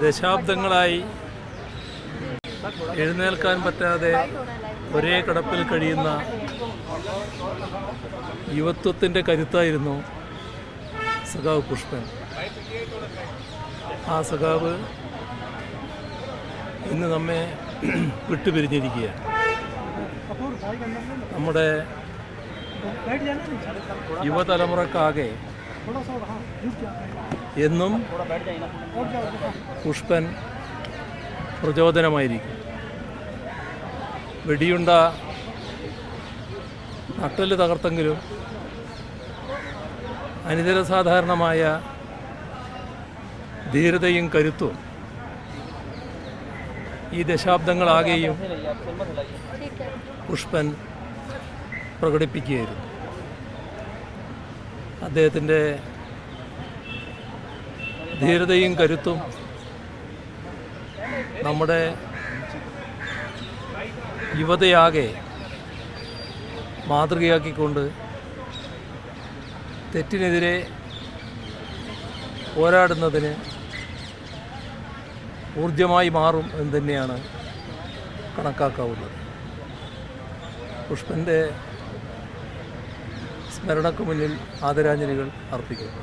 ദശാബ്ദങ്ങളായി എഴുന്നേൽക്കാൻ പറ്റാതെ ഒരേ കടപ്പിൽ കഴിയുന്ന യുവത്വത്തിന്റെ കരുത്തായിരുന്നു സഖാവ് പുഷ്പൻ. ആ സഖാവ് ഇന്ന് നമ്മെ വിട്ടുപിരിഞ്ഞിരിക്കുക നമ്മുടെ യുവതലമുറക്കാകെ എന്നും പുഷ്പൻ പ്രചോദനമായിരിക്കും. വെടിയുണ്ട നട്ടൽ തകർത്തെങ്കിലും അനിതര സാധാരണമായ ധീരതയും കരുത്തും ഈ ദശാബ്ദങ്ങളാകെയും പുഷ്പൻ പ്രകടിപ്പിക്കുകയായിരുന്നു. അദ്ദേഹത്തിന്റെ ധീരതയും കരുത്തും നമ്മുടെ യുവതയാകെ മാതൃകയാക്കിക്കൊണ്ട് തെറ്റിനെതിരെ പോരാടുന്നതിന് ഊർജമായി മാറും എന്ന് തന്നെയാണ് കണക്കാക്കാവുന്നത്. പുഷ്പന്റെ സ്മരണക്ക് മുന്നിൽ ആദരാഞ്ജലികൾ അർപ്പിക്കുന്നു.